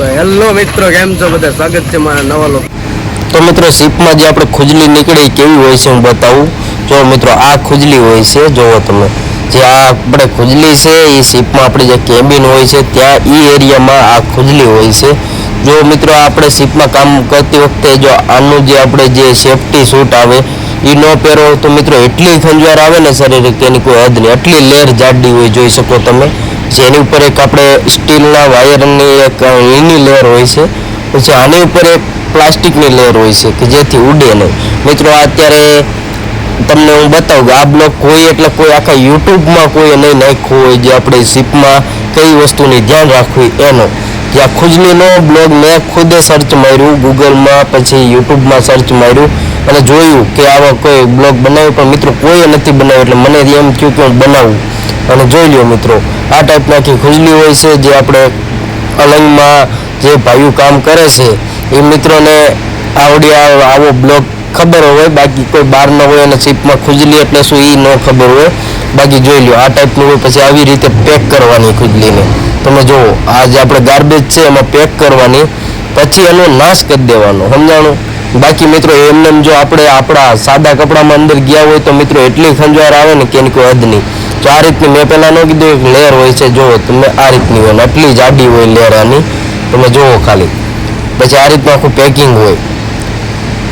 તો હેલો મિત્રો, કેમ છો બધા? સ્વાગત છે મારા નવા લોકો તો મિત્રો શીપમાં જે આપણે ખુજલી નીકળી, કેવી હોય છે હું બતાવું. જો મિત્રો, આ ખુજલી હોય છે, જોવો તમે. જે આ આપણે ખુજલી છે, એ શીપમાં આપણી જે કેબિન હોય છે, ત્યાં એ એરિયામાં આ ખુજલી હોય છે. જો મિત્રો, આપણે શીપમાં કામ કરતી વખતે જો આનું જે આપણે જે સેફટી સૂટ આવે એ ન પહેરો તો મિત્રો, એટલી ખંજવાર આવે ને શરીર કે એની કોઈ હદ નહીં. એટલી લેર જાડી હોય, જોઈ શકો તમે. જેની ઉપર એક આપણે સ્ટીલના વાયરની એક ઈની લેયર હોય છે. પછી આની ઉપર એક પ્લાસ્ટિકની લેયર હોય છે કે જેથી ઉડે નહીં. મિત્રો, અત્યારે તમને હું બતાવું કે આ બ્લોક કોઈ એટલે કોઈ આખા યુટ્યુબમાં કોઈ નહીં નાખ્યું હોય, જે આપણે શિપમાં કઈ વસ્તુની ધ્યાન રાખવી એનો. કે આ ખુજલીનો બ્લોગ મેં ખુદે સર્ચ માર્યું, ગૂગલમાં પછી યુટ્યુબમાં સર્ચ માર્યું અને જોયું કે આવા કોઈ બ્લોગ બનાવ્યો, પણ મિત્રો કોઈએ નથી બનાવ્યો, એટલે મને એમ થયું કે હું બનાવું. અને જોઈ લ્યો મિત્રો આ ટાઈપની આખી ખુજલી હોય છે, જે આપણે અલંગમાં જે ભાઈઓ કામ કરે છે, એ મિત્રોને આવડી આવો બ્લોગ ખબર હોય, બાકી કોઈ બહાર ન હોય અને સીપમાં ખુજલી એટલે શું એ ન ખબર હોય. બાકી જોઈ લ્યો, આ ટાઈપનું હોય, પછી આવી રીતે પેક કરવાની ખુજલીને. તમે જુઓ, આ જે આપણે ગાર્બેજ છે, એમાં પેક કરવાની, પછી એનો નાશ કરી દેવાનો, સમજાણું? બાકી મિત્રો, એમને એમ જો આપણે આપણા સાદા કપડામાં અંદર ગયા હોય, તો મિત્રો, એટલી ખંજવાર આવે ને કે એની કોઈ હદ નહીં. તો આ રીતની મેં પહેલાં ન કીધું, એક લેયર હોય છે, જુઓ, તમે આ રીતની હોય આટલી જાડી હોય લેયર આની, તમે જુઓ ખાલી. પછી આ રીતનું આખું પેકિંગ હોય.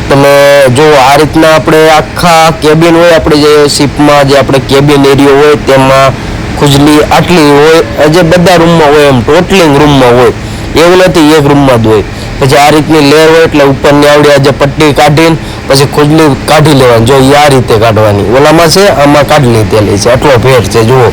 તમે જો આ રીતના આપણે આખા કેબિન હોય, આપણે જે શિપમાં જે આપણે કેબિન એરિયો હોય, તેમાં ખુજલી આટલી હોય, જે બધા રૂમમાં હોય એમ ટોટલિંગ રૂમમાં હોય. એવું નથી, એક રૂમમાં જ પછી આ રીતની લેર હોય એટલે ઉપરની આવડી આજે પટ્ટી કાઢીને પછી ખુજલી કાઢી લેવાની. જો આ રીતે કાઢવાની. ઓલામાં છે, આમાં કાઢી લીધેલી છે. આટલો ભેટ છે, જુઓ.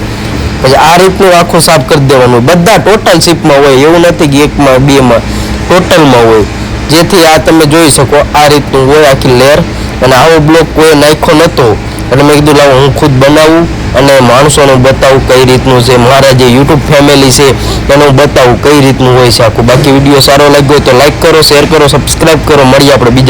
પછી આ રીતનું આખું સાફ કરી દેવાનું. બધા ટોટલ શિપમાં હોય. એવું નથી કે એકમાં, બેમાં. ટોટલમાં હોય. જેથી આ તમે જોઈ શકો, આ રીતનું હોય આખી લેર. અને આવો બ્લોક કોઈ નાખ્યો નહોતો એટલે મેં કીધું, લાવો હું ખુદ બનાવું. અને માણસોને બતાવું કઈ રીતનું છે? મારા જે યુટ્યુબ ફેમિલી છે, એને બતાવું કઈ રીતનું હોય છે આખું? બાકી વીડિયો સારો લાગ્યો તો લાઈક કરો શેર કરો સબસ્ક્રાઈબ કરો. મળીએ આપણે બીજા